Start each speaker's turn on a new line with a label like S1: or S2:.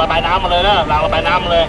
S1: ระบายน้ำมาเลยนะรางระบายน้ำมาเลย